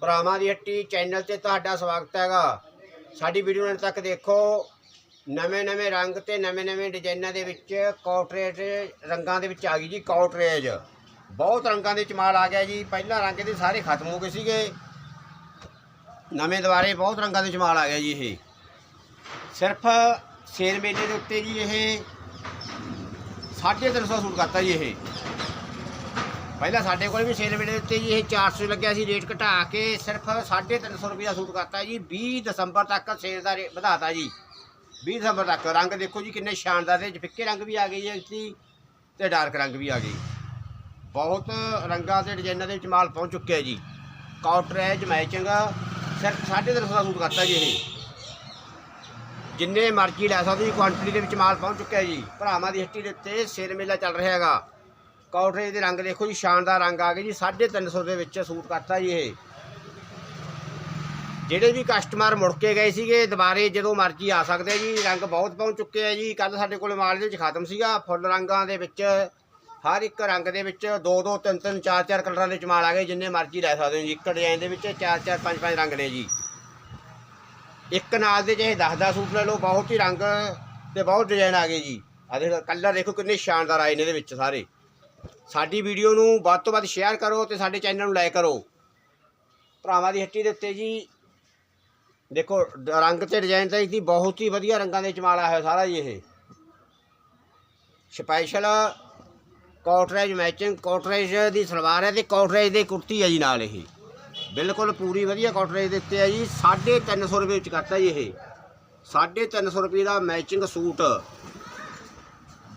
ਭਰਾਵਾਂ ਦੀ ਹੱਟੀ ਚੈਨਲ ਤੇ ਤੁਹਾਡਾ ਸਵਾਗਤ ਹੈਗਾ। ਸਾਡੀ ਵੀਡੀਓ ਨੂੰ ਤੱਕ ਦੇਖੋ, ਨਵੇਂ ਨਵੇਂ ਰੰਗ ਤੇ ਨਵੇਂ ਨਵੇਂ ਡਿਜ਼ਾਈਨਾਂ ਦੇ ਵਿੱਚ ਕਾਟਰੇਜ ਰੰਗਾਂ ਦੇ ਵਿੱਚ ਆ ਗਈ ਜੀ ਕਾਟਰੇਜ ਬਹੁਤ ਰੰਗਾਂ ਦੇ ਚਮਾਲ ਆ ਗਿਆ ਜੀ। ਪਹਿਲਾਂ ਰੰਗ ਦੇ ਸਾਰੇ ਖਤਮ ਹੋ ਗਏ ਸੀਗੇ। ਨਵੇਂ ਦੁਬਾਰੇ ਬਹੁਤ ਰੰਗਾਂ ਦੇ ਚਮਾਲ ਆ ਗਿਆ ਜੀ ਇਹ। ਸਿਰਫ ਸੇਲ ਮੇਲੇ ਦੇ ਉੱਤੇ ਜੀ ਇਹ। 350 ਸੂਟ ਕਰਤਾ ਜੀ ਇਹ। ਪਹਿਲਾਂ ਸਾਡੇ ਕੋਲ ਵੀ ਸੇਲ ਮੇਲੇ ਉੱਤੇ ਜੀ, ਇਹ 400 ਲੱਗਿਆ ਸੀ ਰੇਟ ਘਟਾ ਕੇ ਸਿਰਫ 350 ਰੁਪਏ ਦਾ ਸੂਟ ਕਰਤਾ ਜੀ 20 ਦਸੰਬਰ ਤੱਕ ਸੇਲ ਦਾ ਰੇਟ ਵਧਾਤਾ ਜੀ। 20 ਦਸੰਬਰ ਤੱਕ, ਰੰਗ ਦੇਖੋ ਜੀ ਕਿੰਨੇ ਸ਼ਾਨਦਾਰ ਦੇ ਫਿੱਕੇ ਰੰਗ ਵੀ ਆ ਗਏ ਜੀ ਇਸ ਤੇ ਡਾਰਕ ਰੰਗ ਵੀ ਆ ਗਏ। ਬਹੁਤ ਰੰਗਾਂ ਦੇ ਡਿਜ਼ਾਈਨਾਂ ਦੇ ਵਿੱਚ ਮਾਲ ਪਹੁੰਚ ਚੁੱਕਿਆ ਜੀ। ਕਾਟਰੇਜ ਮੈਚਿੰਗ ਸਿਰਫ 350 ਦਾ ਸੂਟ ਕਰਤਾ ਜੀ ਇਹ। ਜਿੰਨੇ ਮਰਜ਼ੀ ਲੈ ਸਕਦੇ ਜੀ ਕੁਆਂਟੀਟੀ ਦੇ ਵਿੱਚ ਮਾਲ ਪਹੁੰਚ ਚੁੱਕਿਆ ਜੀ। ਭਰਾਵਾਂ ਦੀ ਹੱਟੀ ਦੇ ਉੱਤੇ ਸੇਲ ਮੇਲਾ ਚੱਲ ਰਿਹਾ ਹੈਗਾ। ਕਾਟਰੇਜ ਦੇ ਰੰਗ ਦੇਖੋ ਜੀ, ਸ਼ਾਨਦਾਰ ਰੰਗ ਆ ਗਏ ਜੀ 350 ਦੇ ਵਿੱਚ ਸੂਟ ਕਰਤਾ ਜੀ ਇਹ। ਜਿਹੜੇ ਵੀ ਕਸਟਮਰ ਮੁੜ ਕੇ ਗਏ ਸੀਗੇ, ਦੁਬਾਰੇ ਜਦੋਂ ਮਰਜ਼ੀ ਆ ਸਕਦੇ ਜੀ, ਰੰਗ ਬਹੁਤ ਪਹੁੰਚ ਚੁੱਕੇ ਆ ਜੀ। ਕੱਲ ਸਾਡੇ ਕੋਲ ਮਾਲ ਦੇ ਵਿੱਚ ਖਤਮ ਸੀਗਾ, ਫੁੱਲ ਰੰਗਾਂ ਦੇ ਵਿੱਚ, ਹਰ ਇੱਕ ਰੰਗ ਦੇ ਵਿੱਚ ਦੋ ਦੋ, ਤਿੰਨ ਤਿੰਨ, ਚਾਰ ਚਾਰ ਕਲਰਾਂ ਦੇ ਵਿੱਚ ਮਾਲ ਆ ਗਏ, ਜਿੰਨੇ ਮਰਜ਼ੀ ਲੈ ਸਕਦੇ ਹੋ ਜੀ। ਇੱਕ ਡਿਜ਼ਾਈਨ ਦੇ ਵਿੱਚ ਚਾਰ ਚਾਰ, ਪੰਜ ਪੰਜ ਰੰਗ ਨੇ ਜੀ। ਇੱਕ ਨਾਲ ਦੇ ਚਾਹੇ 10 10 ਸੂਟ ਲੈ ਲਓ, ਬਹੁਤ ਹੀ ਰੰਗ ਤੇ ਬਹੁਤ ਡਿਜ਼ਾਈਨ ਆ ਗਏ ਜੀ। ਆ ਦੇਖ ਕਲਰ ਦੇਖੋ ਕਿੰਨੇ ਸ਼ਾਨਦਾਰ ਆਏ ਨੇ ਇਹਦੇ ਵਿੱਚ ਸਾਰੇ। ਸਾਡੀ ਵੀਡੀਓ ਨੂੰ ਵੱਧ ਤੋਂ ਵੱਧ ਸ਼ੇਅਰ ਕਰੋ ਤੇ ਸਾਡੇ ਚੈਨਲ ਨੂੰ ਲਾਈਕ ਕਰੋ। ਭਰਾਵਾਂ ਦੀ ਹੱਟੀ ਦੇ ਉੱਤੇ ਜੀ, ਦੇਖੋ, ਰੰਗ ਤੇ ਡਿਜ਼ਾਈਨ ਤਾਂ ਇਸਦੀ ਬਹੁਤ ਹੀ ਵਧੀਆ ਰੰਗਾਂ ਦੇ ਚਮਾਲਾ ਮਾਲ ਹੋਇਆ ਸਾਰਾ ਜੀ ਇਹ। ਸਪੈਸ਼ਲ ਕਾਟਰੇਜ ਮੈਚਿੰਗ ਕਾਟਰੇਜ ਦੀ ਸਲਵਾਰ ਹੈ ਤੇ ਕਾਟਰੇਜ ਦੀ ਕੁੜਤੀ ਹੈ ਜੀ ਨਾਲ ਇਹ। ਬਿਲਕੁਲ ਪੂਰੀ ਵਧੀਆ ਕਾਟਰੇਜ ਦੇ ਉੱਤੇ ਹੈ ਜੀ 350 ਰੁਪਏ ਵਿੱਚ ਕਰਤਾ ਜੀ ਇਹ। 350 ਰੁਪਏ ਦਾ ਮੈਚਿੰਗ ਸੂਟ।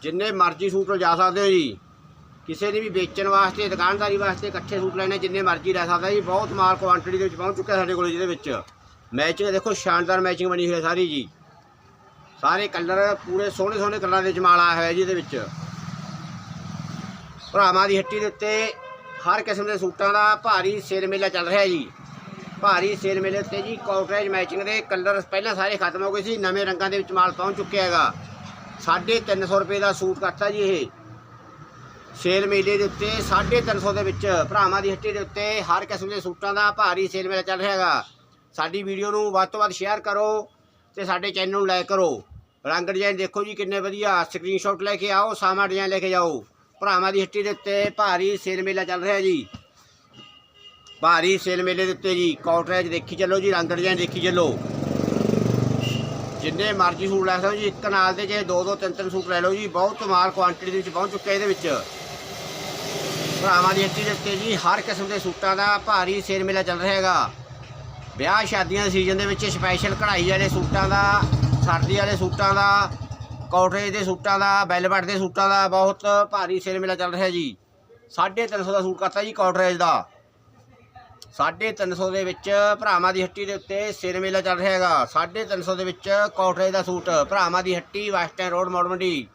ਜਿੰਨੇ ਮਰਜ਼ੀ ਸੂਟ ਲਿਜਾ ਸਕਦੇ ਹੋ ਜੀ। ਕਿਸੇ ਨੇ ਵੀ ਵੇਚਣ ਵਾਸਤੇ, ਦੁਕਾਨਦਾਰੀ ਵਾਸਤੇ ਇਕੱਠੇ ਸੂਟ ਲੈਣੇ, ਜਿੰਨੇ ਮਰਜ਼ੀ ਲੈ ਸਕਦਾ ਜੀ। ਬਹੁਤ ਮਾਲ ਕੁਆਂਟੀਟੀ ਦੇ ਵਿੱਚ ਪਹੁੰਚ ਚੁੱਕਿਆ ਸਾਡੇ ਕੋਲ ਜਿਹਦੇ ਵਿੱਚ। ਮੈਚਿੰਗ ਦੇਖੋ, ਸ਼ਾਨਦਾਰ ਮੈਚਿੰਗ ਬਣੀ ਹੋਈ ਹੈ ਸਾਰੀ ਜੀ। ਸਾਰੇ ਕਲਰ ਪੂਰੇ ਸੋਹਣੇ ਸੋਹਣੇ ਕਲਰਾਂ ਦੇ ਵਿੱਚ ਮਾਲ ਆਇਆ ਹੋਇਆ ਜੀ ਇਹਦੇ ਵਿੱਚ। ਭਰਾਵਾਂ ਦੀ ਹੱਟੀ ਦੇ ਉੱਤੇ ਹਰ ਕਿਸਮ ਦੇ ਸੂਟਾਂ ਦਾ ਭਾਰੀ ਸੇਲ ਮੇਲਾ ਚੱਲ ਰਿਹਾ ਜੀ। ਭਾਰੀ ਸੇਲ ਮੇਲੇ ਉੱਤੇ ਜੀ ਕਾਟਰੇਜ ਮੈਚਿੰਗ ਦੇ ਕਲਰ ਪਹਿਲਾਂ ਸਾਰੇ ਖਤਮ ਹੋ ਗਏ ਸੀ। ਨਵੇਂ ਰੰਗਾਂ ਦੇ ਵਿੱਚ ਮਾਲ ਪਹੁੰਚ ਚੁੱਕਿਆ ਹੈਗਾ। 350 ਰੁਪਏ ਦਾ ਸੂਟ ਕਰਤਾ ਜੀ ਇਹ। ਸੇਲ ਮੇਲੇ ਦੇ ਉੱਤੇ 350 ਦੇ ਵਿੱਚ ਭਰਾਵਾਂ ਦੀ ਹੱਟੀ ਦੇ ਉੱਤੇ ਹਰ ਕਿਸਮ ਦੇ ਸੂਟਾਂ ਦਾ ਭਾਰੀ ਸੇਲ ਮੇਲਾ ਚੱਲ ਰਿਹਾ ਹੈਗਾ। ਸਾਡੀ ਵੀਡੀਓ ਨੂੰ ਵੱਧ ਤੋਂ ਵੱਧ ਸ਼ੇਅਰ ਕਰੋ ਤੇ ਸਾਡੇ ਚੈਨਲ ਨੂੰ ਲਾਈਕ ਕਰੋ। ਰੰਗ ਡਿਜ਼ਾਈਨ ਦੇਖੋ ਜੀ ਕਿੰਨੇ ਵਧੀਆ। ਸਕਰੀਨਸ਼ਾਟ ਲੈ ਕੇ ਆਓ ਸਾਮਾ ਡਿਜ਼ਾਈਨ ਲੈ ਕੇ ਜਾਓ। ਭਰਾਵਾਂ ਦੀ ਹੱਟੀ ਦੇ ਉੱਤੇ ਭਾਰੀ ਸੇਲ ਮੇਲਾ ਚੱਲ ਰਿਹਾ ਜੀ। ਭਾਰੀ ਸੇਲ ਮੇਲੇ ਦੇ ਉੱਤੇ ਜੀ ਕਾਟਰੇਜ ਦੇਖੀ ਚੱਲੋ ਜੀ, ਰੰਗ ਡਿਜ਼ਾਈਨ ਦੇਖੀ ਚੱਲੋ। ਜਿੰਨੇ ਮਰਜ਼ੀ ਸੂਟ ਲੈ ਸਕਦੇ ਜੀ, ਇੱਕ ਨਾਲ ਦੇ ਜੇ ਦੋ ਦੋ ਤਿੰਨ ਤਿੰਨ ਸੂਟ ਲੈ ਲਓ ਜੀ, ਬਹੁਤ ਮਾਲ ਕੁਆਂਟੀਟੀ ਦੇ ਵਿੱਚ ਪਹੁੰਚ ਚੁੱਕਿਆ ਇਹਦੇ ਵਿੱਚ। ਭਰਾਵਾਂ ਦੀ ਹੱਟੀ ਦੇ ਉੱਤੇ ਜੀ, ਹਰ ਕਿਸਮ ਦੇ ਸੂਟਾਂ ਦਾ ਭਾਰੀ ਸੇਲ ਮੇਲਾ ਚੱਲ ਰਿਹਾ ਹੈਗਾ। ਵਿਆਹ ਸ਼ਾਦੀਆਂ ਦੇ ਸੀਜ਼ਨ ਦੇ ਵਿੱਚ ਸਪੈਸ਼ਲ ਕਢਾਈ ਵਾਲੇ ਸੂਟਾਂ ਦਾ, ਸਰਦੀ ਵਾਲੇ ਸੂਟਾਂ ਦਾ ਕਾਟਰੇਜ ਦੇ ਸੂਟਾਂ ਦਾ ਵੈਲਵਟ ਦੇ ਸੂਟਾਂ ਦਾ ਬਹੁਤ ਭਾਰੀ ਸੇਲ ਮੇਲਾ ਚੱਲ ਰਿਹਾ ਜੀ। 350 ਦਾ ਸੂਟ ਕਰਤਾ ਜੀ ਕਾਟਰੇਜ ਦਾ। 350 ਦੇ ਵਿੱਚ ਭਰਾਵਾਂ ਦੀ ਹੱਟੀ ਦੇ ਉੱਤੇ ਸਿਰ ਮੇਲਾ ਚੱਲ ਰਿਹਾ ਹੈਗਾ। 350 ਦੇ ਵਿੱਚ ਕਾਟਰੇਜ ਦਾ ਸੂਟ, ਭਰਾਵਾਂ ਦੀ ਹੱਟੀ ਵੈਸਟਰਨ ਰੋਡ ਮੋੜ ਮੰਡੀ।